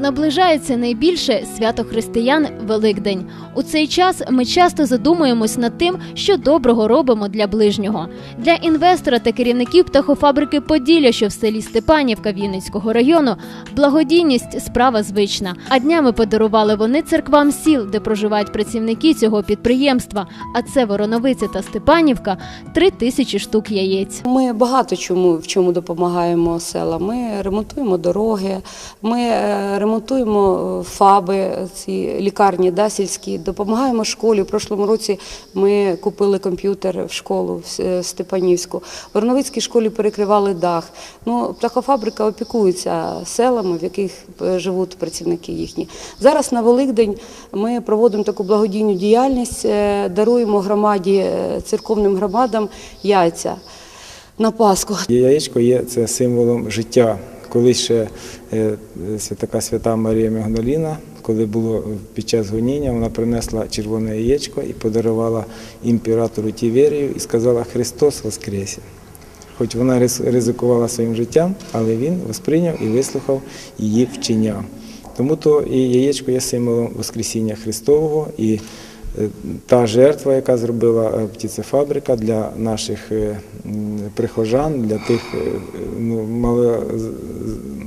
Наближається найбільше свято християн Великдень. У цей час ми часто задумуємось над тим, що доброго робимо для ближнього. Для інвестора та керівників птахофабрики Поділля, що в селі Степанівка Вінницького району, благодійність справа звична. А днями подарували вони церквам сіл, де проживають працівники цього підприємства. А це Вороновиця та Степанівка три тисячі штук яєць. Ми багато чому в чому допомагаємо селам. Ми ремонтуємо дороги, ми е, ремонтуємо е, фаби, ці лікарні да, сільські, допомагаємо школі. В прошлому році ми купили комп'ютер в школу в е, Степанівську. В Верновицькій школі перекривали дах. Ну, птахофабрика опікується селами, в яких е, живуть працівники їхні. Зараз на Великдень ми проводимо таку благодійну діяльність, е, даруємо громаді, е, церковним громадам яйця на Пасху. Яєчко є це символом життя. Колись ще е, така свята Марія Магдаліна, коли було під час гоніння, вона принесла червоне яєчко і подарувала імператору Тіверію і сказала Христос Воскресе. Хоч вона ризикувала своїм життям, але він восприйняв і вислухав її вчення. Тому то і яєчко є символом Воскресіння Христового і е, та жертва, яка зробила е, птицефабрика для наших е, прихожан, для тих е, ну, мало,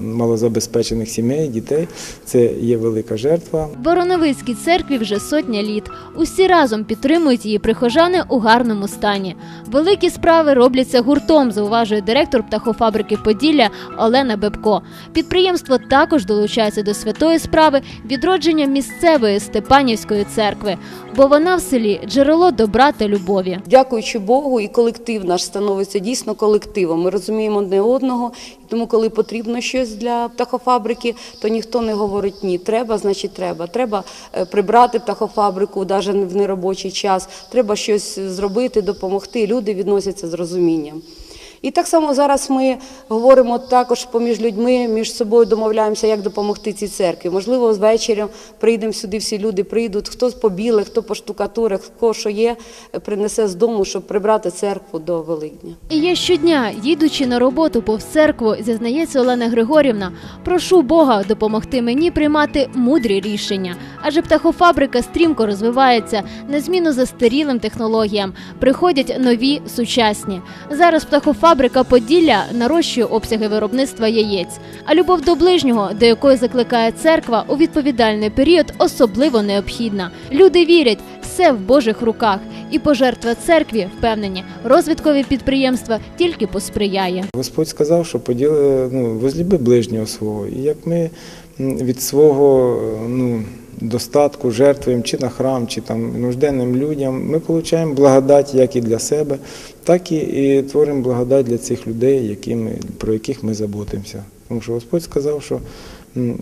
малозабезпечених сімей, дітей, це є велика жертва. Вороновицькій церкві вже сотня літ. Усі разом підтримують її прихожани у гарному стані. Великі справи робляться гуртом, зауважує директор птахофабрики Поділля Олена Бебко. Підприємство також долучається до святої справи відродження місцевої Степанівської церкви, бо вона в селі джерело добра та любові. Дякуючи Богу, і колектив наш становиться дійсно колективом. Ми розуміємо одне одного, тому, коли потрібно щось для птахофабрики, то ніхто не говорить ні. Треба, значить, треба. Треба е, прибрати птахофабрику навіть в неробочий час. Треба щось зробити, допомогти. Люди відносяться з розумінням. І так само зараз ми говоримо також поміж людьми, між собою домовляємося, як допомогти цій церкві. Можливо, ввечері прийдемо сюди, всі люди прийдуть, хто по білих, хто по штукатурах, хто що є, принесе з дому, щоб прибрати церкву до Великдня. І я щодня, їдучи на роботу повз церкву, зізнається Олена Григорівна, прошу Бога допомогти мені приймати мудрі рішення. Адже птахофабрика стрімко розвивається на зміну застарілим технологіям. Приходять нові сучасні. Зараз птахофабрика Поділля нарощує обсяги виробництва яєць. А любов до ближнього, до якої закликає церква, у відповідальний період особливо необхідна. Люди вірять, все в Божих руках, і пожертва церкві впевнені, розвиткові підприємства тільки посприяє. Господь сказав, що поділи, ну, возлюби ближнього свого. І як ми від свого ну, достатку жертвуємо чи на храм, чи там нужденним людям, ми отримуємо благодать як і для себе, так і, і творимо благодать для цих людей, які ми, про яких ми заботимося. Тому що Господь сказав, що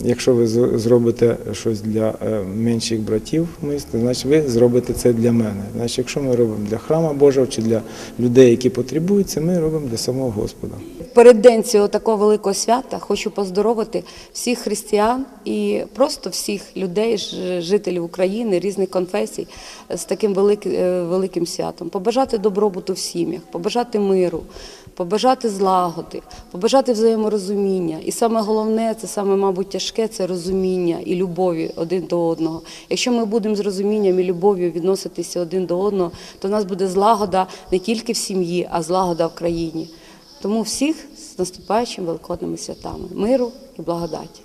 якщо ви зробите щось для е, менших братів, значить ви зробите це для мене. Значить, якщо ми робимо для храма Божого чи для людей, які потребують, це ми робимо для самого Господа. Переддень цього такого великого свята хочу поздоровити всіх християн і просто всіх людей, жителів України, різних конфесій з таким великим, великим святом. Побажати добробуту в сім'ях, побажати миру, побажати злагоди, побажати взаєморозуміння. І саме головне, це саме, мабуть, тяжке це розуміння і любові один до одного. Якщо ми будемо з розумінням і любов'ю відноситися один до одного, то в нас буде злагода не тільки в сім'ї, а злагода в країні. Тому всіх з наступаючими великодними святами, миру і благодаті.